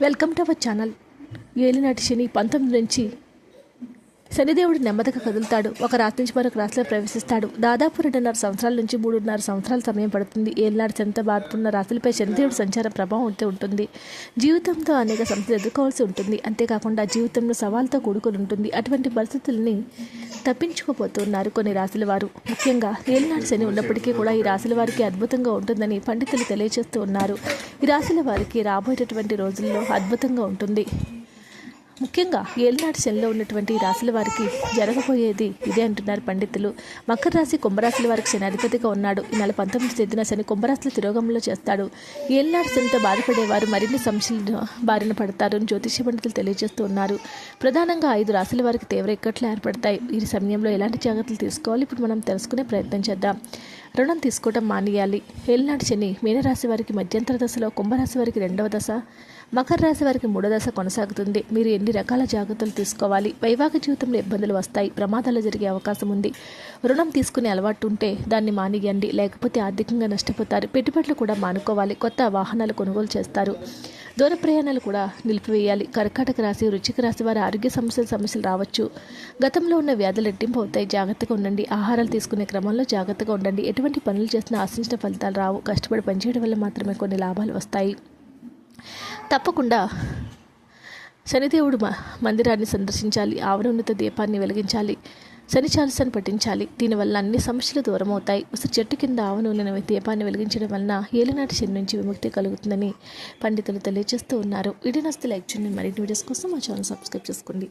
Welcome to our channel ఏలినాటి శని పంతొమ్మిది నుంచి శనిదేవుడు నెమ్మదిగా కదులుతాడు. ఒక రాత్రి నుంచి మరొక రాశిలో ప్రవేశిస్తాడు. దాదాపు రెండున్నర సంవత్సరాల నుంచి మూడున్నర సంవత్సరాల సమయం పడుతుంది. ఏళ్ళనాడు శనితో బాధపడిన రాశులపై శనిదేవుడు సంచార ప్రభావం ఉంటే ఉంటుంది. జీవితంతో అనేక సమస్యలు ఎదుర్కోవాల్సి ఉంటుంది. అంతేకాకుండా జీవితంలో సవాల్తో కూడుకొని ఉంటుంది. అటువంటి పరిస్థితుల్ని తప్పించుకోబోతున్నారు కొన్ని రాశుల వారు. ముఖ్యంగా ఏళ్ళనాడు శని ఉన్నప్పటికీ కూడా ఈ రాశుల వారికి అద్భుతంగా ఉంటుందని పండితులు తెలియజేస్తూ ఉన్నారు. ఈ రాశుల వారికి రాబోయేటటువంటి రోజుల్లో అద్భుతంగా ఉంటుంది. ముఖ్యంగా ఏలినాటి శనిలో ఉన్నటువంటి రాశుల వారికి జరగబోయేది ఇదే అంటున్నారు పండితులు. మకర రాశి కుంభరాశుల వారికి శని అధిపతిగా ఉన్నాడు. ఈ నెల పంతొమ్మిది తేదీన శని కుంభరాశుల తిరోగంలో చేస్తాడు. ఏలినాటి శనితో బాధపడేవారు మరిన్ని సమస్యలు బారిన పడతారు అని జ్యోతిష పండితులు తెలియజేస్తూ ఉన్నారు. ప్రధానంగా ఐదు రాశుల వారికి తీవ్ర ఇక్కట్లు ఏర్పడతాయి. ఈ సమయంలో ఎలాంటి జాగ్రత్తలు తీసుకోవాలి? ఇప్పుడు మనం తెలుసుకునే ప్రయత్నం చేద్దాం. రుణం తీసుకోవడం మానేయాలి. ఏలినాటి శని మీనరాశి వారికి మధ్యంతర దశలో కుంభరాశి వారికి రెండవ దశ మకర రాశి వారికి మూడో దశ కొనసాగుతుంది. మీరు ఎన్ని రకాల జాగ్రత్తలు తీసుకోవాలి? వైవాహిక జీవితంలో ఇబ్బందులు వస్తాయి. ప్రమాదాలు జరిగే అవకాశం ఉంది. రుణం తీసుకునే అలవాటు ఉంటే దాన్ని మానేయండి. లేకపోతే ఆర్థికంగా నష్టపోతారు. పెట్టుబడులు కూడా మానుకోవాలి. కొత్త వాహనాలు కొనుగోలు చేస్తారు. దూర ప్రయాణాలు కూడా నిలిపివేయాలి. కర్కాటక రాశి రుచిక రాశి వారి ఆరోగ్య సమస్యల సమస్యలు రావచ్చు. గతంలో ఉన్న వ్యాధులు రెట్టింపు అవుతాయి. జాగ్రత్తగా ఉండండి. ఆహారాలు తీసుకునే క్రమంలో జాగ్రత్తగా ఉండండి. ఎటువంటి పనులు చేసినా ఆశించిన ఫలితాలు రావు. కష్టపడి పనిచేయడం వల్ల మాత్రమే కొన్ని లాభాలు వస్తాయి. తప్పకుండా. శనిదేవుడు మ- మందిరాన్ని సందర్శించాలి. ఆవరణత దీపాన్ని వెలిగించాలి. శని చాలసను పఠించాలి. దీనివల్ల అన్ని సమస్యలు దూరం అవుతాయి ఉసిరి చెట్టు కింద ఆవ నూనె దీపాన్ని వెలిగించడం వలన ఏలినాటి శని నుంచి విముక్తి కలుగుతుందని పండితులు తెలియజేస్తూ ఉన్నారు. వీడియో నస్తే లైక్ చేయండి. మరిన్ని వీడియోస్ కోసం మా ఛానల్ సబ్స్క్రైబ్ చేసుకోండి.